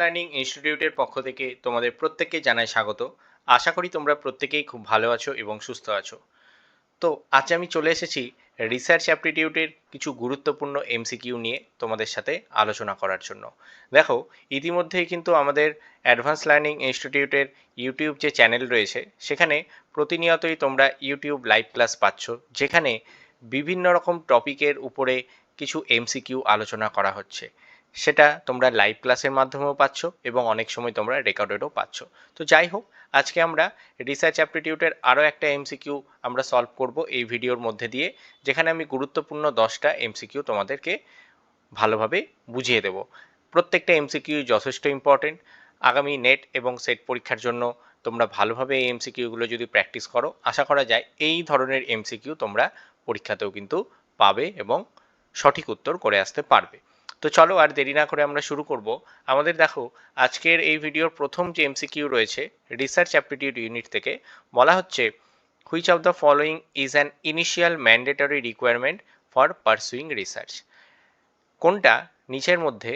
Learning ইনস্টিটিউটের পক্ষ থেকে তোমাদের প্রত্যেককে জানাই স্বাগত। আশা করি তোমরা প্রত্যেকেই খুব ভালো আছো এবং সুস্থ আছো। তো আজ আমি চলে এসেছি রিসার্চ অ্যাপটিটিউডের কিছু গুরুত্বপূর্ণ এমসিকিউ নিয়ে তোমাদের সাথে আলোচনা করার জন্য। দেখো, ইতিমধ্যেই কিন্তু আমাদের অ্যাডভান্স লার্নিং ইনস্টিটিউটের ইউটিউব যে চ্যানেল রয়েছে, সেখানে প্রতিনিয়তই তোমরা ইউটিউব লাইভ ক্লাস পাচ্ছ, যেখানে বিভিন্ন রকম টপিকের উপরে কিছু এমসিকিউ আলোচনা করা হচ্ছে। সেটা তোমরা লাইভ ক্লাসের মাধ্যমেও পাচ্ছ এবং অনেক সময় তোমরা রেকর্ডেডও পাচ্ছ। তো যাই হোক, আজকে আমরা রিসার্চ অ্যাপটিটিউডের আরও একটা এমসিকিউ আমরা সলভ করব এই ভিডিওর মধ্যে দিয়ে, যেখানে আমি গুরুত্বপূর্ণ দশটা এমসিকিউ তোমাদেরকে ভালোভাবে বুঝিয়ে দেব। প্রত্যেকটা এমসিকিউ যথেষ্ট ইম্পর্টেন্ট আগামী নেট এবং সেট পরীক্ষার জন্য তোমরা ভালোভাবে এই এমসিকিউগুলো যদি প্র্যাকটিস করো, আশা করা যায় এই ধরনের এমসিকিউ তোমরা পরীক্ষাতেও কিন্তু পাবে এবং সঠিক উত্তর করে আসতে পারবে। তো চলো আর দেরি না করে আমরা শুরু করব। আমাদের দেখো, আজকের এই ভিডিওর প্রথম যে এমসিকিউ রয়েছে রিসার্চ অ্যাপটিটিউড ইউনিট থেকে, বলা হচ্ছে which of the following is an initial mandatory requirement for pursuing research কোনটা নিচের মধ্যে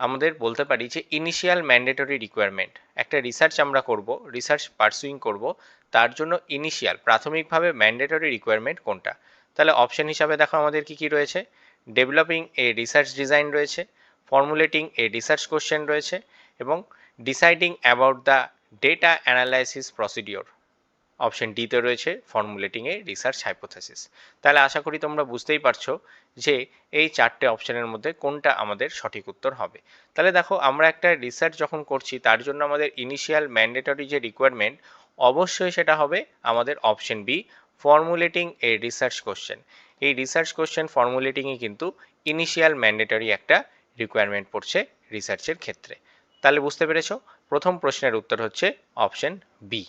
আমাদের বলতে পারি যে ইনিশিয়াল ম্যান্ডেটরি রিকোয়ারমেন্ট একটা রিসার্চ আমরা করব রিসার্চ পারসুইং করব, তার জন্য ইনিশিয়াল প্রাথমিকভাবে ম্যান্ডেটরি রিকোয়ারমেন্ট কোনটা? তাহলে অপশন হিসাবে দেখো আমাদের কি কি রয়েছে। ডেভেলপিং এ রিসার্চ ডিজাইন রয়েছে ফর্মুলেটিং এ রিসার্চ কোশ্চেন রয়েছে এবং deciding about the data analysis procedure option ডিতে রয়েছে ফর্মুলেটিং এ রিসার্চ হাইপোথেসিস তাহলে আশা করি তোমরা বুঝতেই পারছ যে এই চারটে অপশনের মধ্যে কোনটা আমাদের সঠিক উত্তর হবে। তাহলে দেখো, আমরা একটা রিসার্চ যখন করছি, তার জন্য আমাদের ইনিশিয়াল ম্যান্ডেটরি যে রিকোয়ারমেন্ট অবশ্যই সেটা হবে আমাদের option B formulating a research question এই রিসার্চ কোশ্চেন ফর্মুলেটিংয়ে কিন্তু ইনিশিয়াল ম্যান্ডেটরি একটা রিকোয়ারমেন্ট পড়ছে রিসার্চের ক্ষেত্রে। তাহলে বুঝতে পেরেছ? প্রথম প্রশ্নের উত্তর হচ্ছে অপশন বি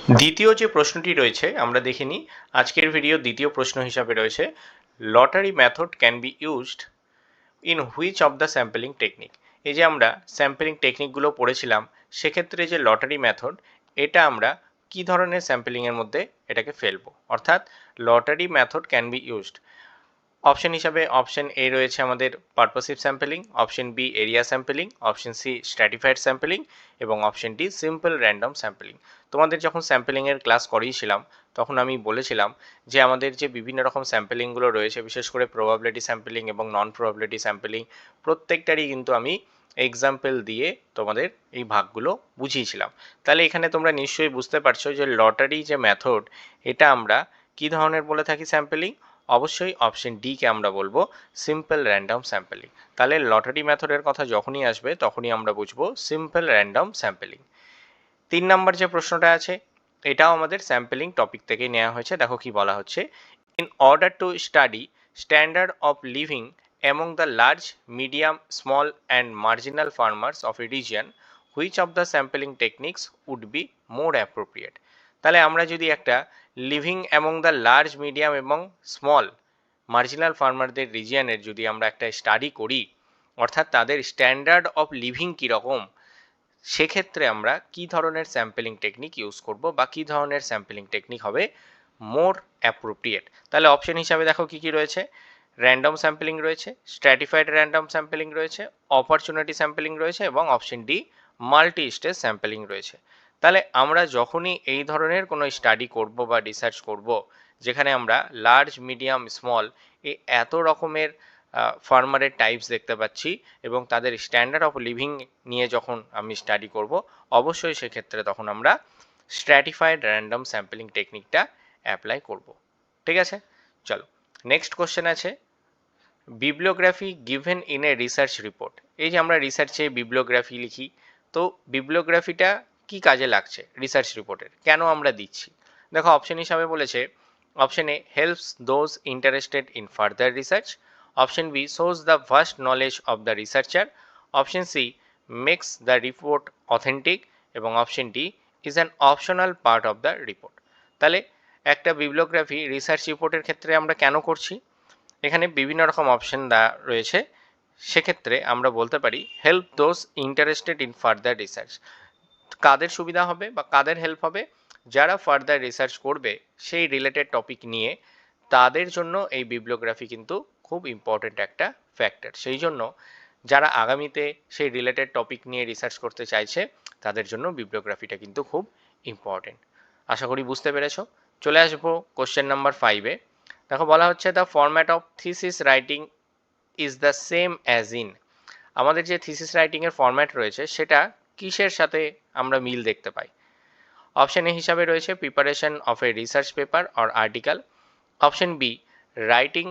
দ্বিতীয় যে প্রশ্নটি রয়েছে, আমরা দেখে নিই। আজকের ভিডিও দ্বিতীয় প্রশ্ন হিসাবে রয়েছে lottery method can be used in which of the sampling technique এই যে আমরা স্যাম্পলিং টেকনিকগুলো পড়েছিলাম, সেক্ষেত্রে যে লটারি মেথড এটা আমরা কি ধরনের স্যাম্পলিংয়ের মধ্যে এটাকে ফেলব? অর্থাৎ lottery method can be used option হিসাবে অপশন এ রয়েছে আমাদের purposive sampling option B area sampling option C stratified sampling এবং option D simple random sampling তোমাদের যখন স্যাম্পলিংয়ের ক্লাস করিয়েছিলাম, তখন আমি বলেছিলাম যে আমাদের যে বিভিন্ন রকম স্যাম্পলিংগুলো রয়েছে, বিশেষ করে প্রবাবিলিটি স্যাম্পলিং এবং নন প্রবাবিলিটি স্যাম্পলিং প্রত্যেকটারই কিন্তু আমি এক্সাম্পল দিয়ে তোমাদের এই ভাগগুলো বুঝিয়েছিলাম। তাহলে এখানে তোমরা নিশ্চয়ই বুঝতে পারছ যে লটারি যে মেথড এটা আমরা কি ধরনের বলে থাকি স্যাম্পলিং? অবশ্যই অপশন ডিকে আমরা বলব সিম্পল র্যান্ডম স্যাম্পলিং। তাহলে লটারি মেথডের কথা যখনই আসবে তখনই আমরা বুঝব সিম্পল র্যান্ডম স্যাম্পলিং। তিন নম্বর যে প্রশ্নটা আছে এটাও আমাদের স্যাম্পলিং টপিক থেকে নেওয়া হয়েছে। দেখো কি বলা হচ্ছে। In order to study standard of living among the large medium small and marginal farmers of a region, which of the sampling techniques would be more appropriate? তাহলে আমরা যদি একটা living among the large medium এবং small marginal ফার্মারদের রিজিয়ানের যদি আমরা একটা স্টাডি করি, অর্থাৎ তাদের স্ট্যান্ডার্ড অফ লিভিং কীরকম, সেক্ষেত্রে আমরা কি ধরনের স্যাম্পেলিং টেকনিক ইউজ করব বা কি ধরনের স্যাম্পেলিং টেকনিক হবে মোর অ্যাপ্রোপ্রিয়েট তাহলে অপশন হিসাবে দেখো কি কি রয়েছে? র্যান্ডম স্যাম্পেলিং রয়েছে স্ট্র্যাটিফাইড র্যান্ডম স্যাম্পেলিং রয়েছে অপরচুনিটি স্যাম্পেলিং রয়েছে এবং option D multi stage sampling রয়েছে। তাহলে আমরা যখনই এই ধরনের কোনো স্টাডি করব বা রিসার্চ করব, যেখানে আমরা লার্জ মিডিয়াম স্মল এই এত রকমের ফার্মারের টাইপস দেখতে পাচ্ছি এবং তাদের স্ট্যান্ডার্ড অফ লিভিং নিয়ে যখন আমি স্টাডি করব, অবশ্যই সেক্ষেত্রে তখন আমরা স্ট্র্যাটিফাইড র্যান্ডম স্যাম্পলিং টেকনিকটা অ্যাপ্লাই করব। ঠিক আছে? চলো নেক্সট কোশ্চেন আছে। Bibliography given in a research report এই যে আমরা রিসার্চে বিবলিওগ্রাফি লিখি, তো বিবলিওগ্রাফিটা কি কাজে লাগছে রিসার্চ রিপোর্টের কেন আমরা দিচ্ছি? দেখো অপশন হিসাবে বলেছে option A helps those interested in further research option B shows the vast knowledge of the researcher option C makes the report authentic এবং option D is an optional part of the report তাহলে, একটা bibliography research রিপোর্টের ক্ষেত্রে আমরা কেন করছি? এখানে বিভিন্ন রকম অপশন রয়েছে। সেক্ষেত্রে আমরা বলতে পারি help those interested in further research কাদের সুবিধা হবে বা কাদের হেল্প হবে? যারা ফার্দার রিসার্চ করবে সেই রিলেটেড টপিক নিয়ে তাদের জন্য এই বিবলিওগ্রাফি কিন্তু খুব ইম্পর্টেন্ট একটা ফ্যাক্টর সেই জন্য যারা আগামীতে সেই রিলেটেড টপিক নিয়ে রিসার্চ করতে চাইছে, তাদের জন্য বিব্লিওগ্রাফিটা কিন্তু খুব ইম্পর্টেন্ট আশা করি বুঝতে পেরেছ। চলে আসব কোশ্চেন নাম্বার ফাইভে দেখো বলা হচ্ছে the format of thesis writing is the same as in আমাদের যে থিসিস রাইটিংয়ের ফরম্যাট রয়েছে, সেটা কিসের সাথে আমরা মিল দেখতে পাই? অপশন এ হিসাবে রয়েছে preparation of a research paper or article option B writing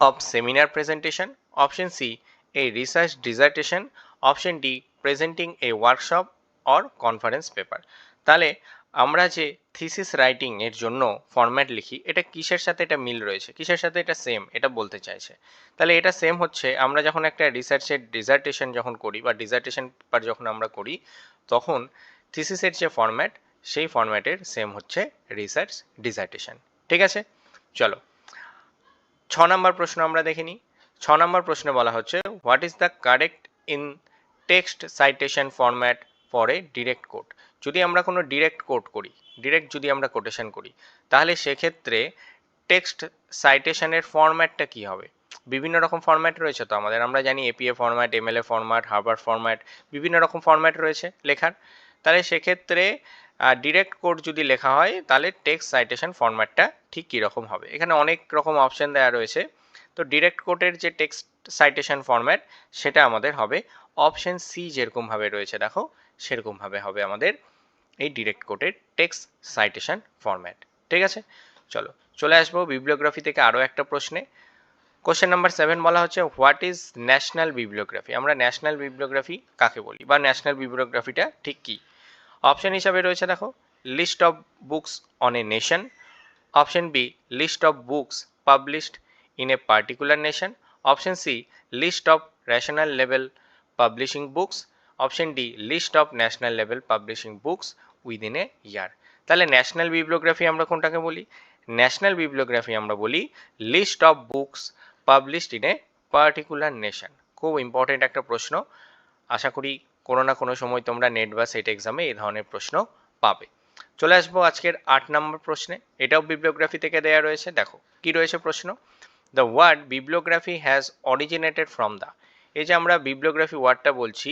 of seminar presentation option C a research dissertation option D presenting a workshop or conference paper তাহলে আমরা যে থিসিস রাইটিং এর জন্য ফরম্যাট লিখি, এটা কিসের সাথে এটা মিল রয়েছে? কিসের সাথে এটা সেম এটা বলতে চাইছে। তাহলে এটা সেম হচ্ছে, আমরা যখন একটা রিসার্চের ডিজার্টেশন যখন করি বা ডিজার্টেশন পেপার যখন আমরা করি, তখন থিসিসের যে ফরম্যাট সেই ফরম্যাটের সেম হচ্ছে রিসার্চ ডিজার্টেশন ঠিক আছে? চলো। ছ নম্বর প্রশ্ন আমরা দেখে নিই। ছ নম্বর প্রশ্নে বলা হচ্ছে what is the correct in text citation format for a direct quote যদি আমরা কোনো ডিরেক্ট কোট করি ডিরেক্ট যদি আমরা কোটেশন করি, তাহলে সেক্ষেত্রে টেক্সট সাইটেশনের ফরম্যাটটা কী হবে? বিভিন্ন রকম ফরম্যাট রয়েছে তো আমাদের, আমরা জানি এপিএ ফরম্যাট এমএলএ ফরম্যাট হার্বার ফরম্যাট বিভিন্ন রকম ফরম্যাট রয়েছে লেখার। তাহলে সেক্ষেত্রে ডিরেক্ট কোড যদি লেখা হয়, তাহলে টেক্সট সাইটেশন ফরম্যাটটা ঠিক কীরকম হবে? এখানে অনেক রকম অপশন দেওয়া রয়েছে। তো ডিরেক্ট কোডের যে টেক্সট সাইটেশন ফরম্যাট সেটা আমাদের হবে অপশন সি যেরকমভাবে রয়েছে, দেখো। সেরকমভাবে হবে আমাদের এই ডিরেক্ট কোডের টেক্সট সাইটেশন ফরম্যাট ঠিক আছে? চলো, চলে আসব বিবলিওগ্রাফি থেকে আরও একটা প্রশ্নে। কোশ্চেন নাম্বার সেভেন বলা হচ্ছে হোয়াট ইজ ন্যাশনাল বিবলিওগ্রাফি আমরা ন্যাশনাল বিবলিওগ্রাফি কাকে বলি? বা ন্যাশনাল বিবলিওগ্রাফিটা ঠিক কী? অপশন হিসাবে রয়েছে দেখো list of books on a nation option B list of books published in a particular nation option C list of regional level publishing books option D list of national level publishing books within a year তাহলে national bibliography আমরা কোনটাকে বলি? National bibliography আমরা বলি list of books published in a particular nation খুব important একটা প্রশ্ন। আশা করি কোনো না কোনো সময় তোমরা নেট বা সেট এক্সামে এই ধরনের প্রশ্ন পাবে। চলে আসব আজকের আট নম্বর প্রশ্নে। এটাও বিবলিওগ্রাফি থেকে দেয়া রয়েছে। দেখো, কি রয়েছে প্রশ্ন? The word bibliography has originated from the এই যে আমরা বিবলিওগ্রাফি ওয়ার্ডটা বলছি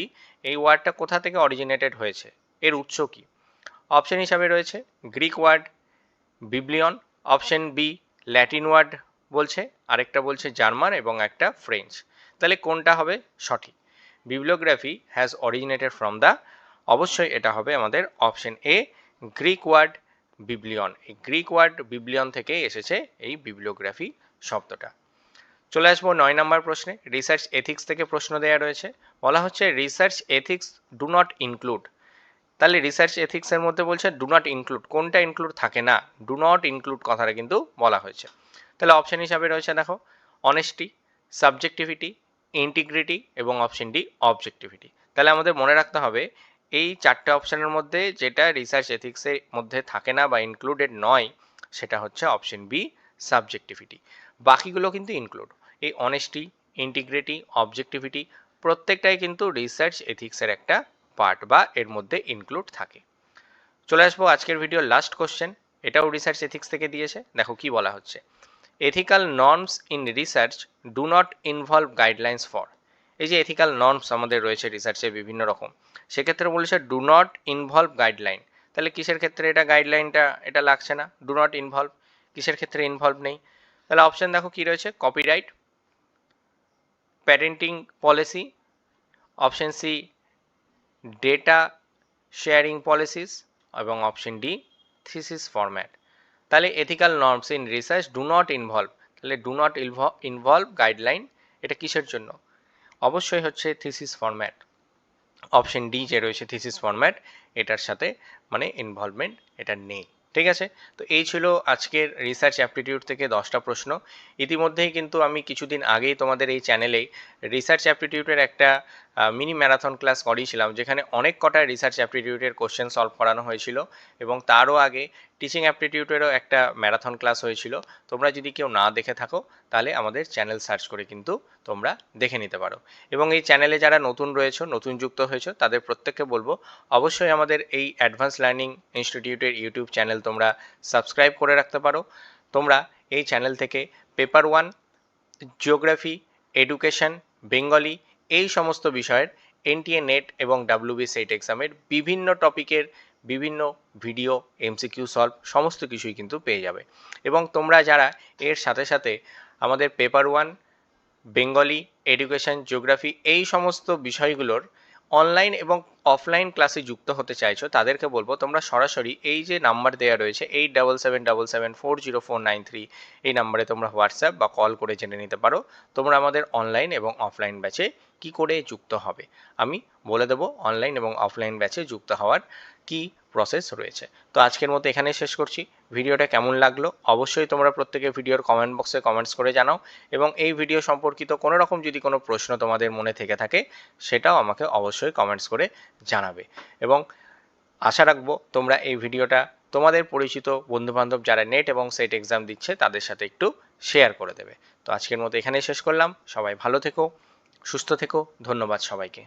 এই ওয়ার্ডটা কোথা থেকে অরিজিনেটেড হয়েছে? এর উৎস কি? অপশন হিসাবে রয়েছে Greek word, biblion. Option B, Latin word বলছে, আরেকটা বলছে জার্মান এবং একটা ফ্রেঞ্চ। তাহলে কোনটা হবে সঠিক? Bibliography has originated from the অবশ্যই এটা হবে আমাদের option A, Greek word, biblion. এই গ্রিক ওয়ার্ড বিবলিয়ন থেকে এসেছে এই বিবলিওগ্রাফি শব্দটা। চলে আসব নয় নম্বর প্রশ্নে। রিসার্চ এথিক্স থেকে প্রশ্ন দেওয়া রয়েছে। বলা হচ্ছে research ethics do not include তাহলে রিসার্চ এথিক্সের মধ্যে বলছে ডু নট ইনক্লুড কোনটা ইনক্লুড থাকে না? ডু নট ইনক্লুড কথাটা কিন্তু বলা হয়েছে। তাহলে অপশন হিসাবে রয়েছে দেখো অনেস্টি সাবজেক্টিভিটি ইন্টিগ্রিটি এবং অপশন ডি অবজেক্টিভিটি তাহলে আমাদের মনে রাখতে হবে, এই চারটে অপশানের মধ্যে যেটা রিসার্চ এথিক্সের মধ্যে থাকে না বা ইনক্লুডেড নয়, সেটা হচ্ছে অপশন বি সাবজেক্টিভিটি বাকিগুলো কিন্তু ইনক্লুড এই অনেস্টি ইন্টিগ্রিটি অবজেক্টিভিটি প্রত্যেকটাই কিন্তু রিসার্চ এথিক্সের একটা পার্ট বা এর মধ্যে ইনক্লুড থাকে। চলে আসব আজকের ভিডিওর লাস্ট কোশ্চেন এটাও রিসার্চ এথিক্স থেকে দিয়েছে, দেখো কি বলা হচ্ছে। Ethical norms in research do not involve guidelines for এই যে এথিক্যাল নর্মস আমাদের রয়েছে রিসার্চে বিভিন্ন রকম, সেক্ষেত্রে বলেছে ডু নট ইনভলভ গাইডলাইন তাহলে কিসের ক্ষেত্রে এটা গাইডলাইনটা এটা লাগছে না? ডু নট ইনভলভ কিসের ক্ষেত্রে ইনভলভ নেই? তাহলে অপশান দেখো কি রয়েছে? Copyright patenting policy option C data sharing policies এবং অপশন ডি থিসিস ফরম্যাট তাহলে ethical norms in research do not involve তাহলে ডু নট ইনভলভ গাইডলাইন এটা কিসের জন্য? অবশ্যই হচ্ছে থিসিস ফরম্যাট অপশন ডি যে রয়েছে থিসিস ফরম্যাট এটার সাথে মানে ইনভলভমেন্ট এটা নেই। ঠিক আছে? তো এই ছিল আজকের রিসার্চ অ্যাপটিটিউড থেকে দশটা প্রশ্ন। ইতিমধ্যেই কিন্তু আমি কিছুদিন আগেই তোমাদের এই চ্যানেলেই রিসার্চ অ্যাপটিটিউডের একটা মিনি ম্যারাথন ক্লাস করিয়েছিলাম, যেখানে অনেক কটা রিসার্চ অ্যাপটিটিউডের কোশ্চেন সলভ করানো হয়েছিল এবং তারও আগে টিচিং অ্যাপটিটিউডেরও একটা ম্যারাথন ক্লাস হয়েছিল। তোমরা যদি কেউ না দেখে থাকো, তাহলে আমাদের চ্যানেল সার্চ করে কিন্তু তোমরা দেখে নিতে পারো। এবং এই চ্যানেলে যারা নতুন রয়েছে, নতুন যুক্ত হয়েছে, তাদের প্রত্যেককে বলব, অবশ্যই আমাদের এই অ্যাডভান্স লার্নিং ইনস্টিটিউটের ইউটিউব চ্যানেল তোমরা সাবস্ক্রাইব করে রাখতে পারো। তোমরা এই চ্যানেল থেকে paper one geography education Bengali এই সমস্ত বিষয়ের এনটিএ নেট এবং ডাব্লিউবি সেট এক্সামের বিভিন্ন টপিকের বিভিন্ন ভিডিও এমসিকিউ সলভ সমস্ত কিছুই কিন্তু পেয়ে যাবে। এবং তোমরা যারা এর সাথে সাথে আমাদের paper one Bengali education geography এই সমস্ত বিষয়গুলোর অনলাইন এবং অফলাইন ক্লাসে যুক্ত হতে চাইছো, তাদেরকে বলব তোমরা সরাসরি এই যে নাম্বার দেওয়া রয়েছে eight double seven double seven four zero four nine three এই নাম্বারে তোমরা হোয়াটসঅ্যাপ বা কল করে জেনে নিতে পারো তোমরা আমাদের অনলাইন এবং অফলাইন ব্যাচে কি করে যুক্ত হবে। আমি বলে দেবো অনলাইন এবং অফলাইন ব্যাচে যুক্ত হওয়ার কি প্রসেস রয়েছে। তো আজকের মতো এখানেই শেষ করছি। ভিডিওটা কেমন লাগল অবশ্যই তোমরা প্রত্যেকে ভিডিওর কমেন্ট বক্সে কমেন্টস করে জানাও এবং এই ভিডিও সম্পর্কিত কোনো রকম যদি কোনো প্রশ্ন তোমাদের মনে থেকে থাকে সেটাও আমাকে অবশ্যই কমেন্টস করে জানাবে। এবং আশা রাখব তোমরা এই ভিডিওটা তোমাদের পরিচিত বন্ধুবান্ধব যারা নেট এবং সেট এক্সাম দিচ্ছে তাদের সাথে একটু শেয়ার করে দেবে। তো আজকের মতো এখানেই শেষ করলাম। সবাই ভালো থেকো, সুস্থ থেকো। ধন্যবাদ সবাইকে।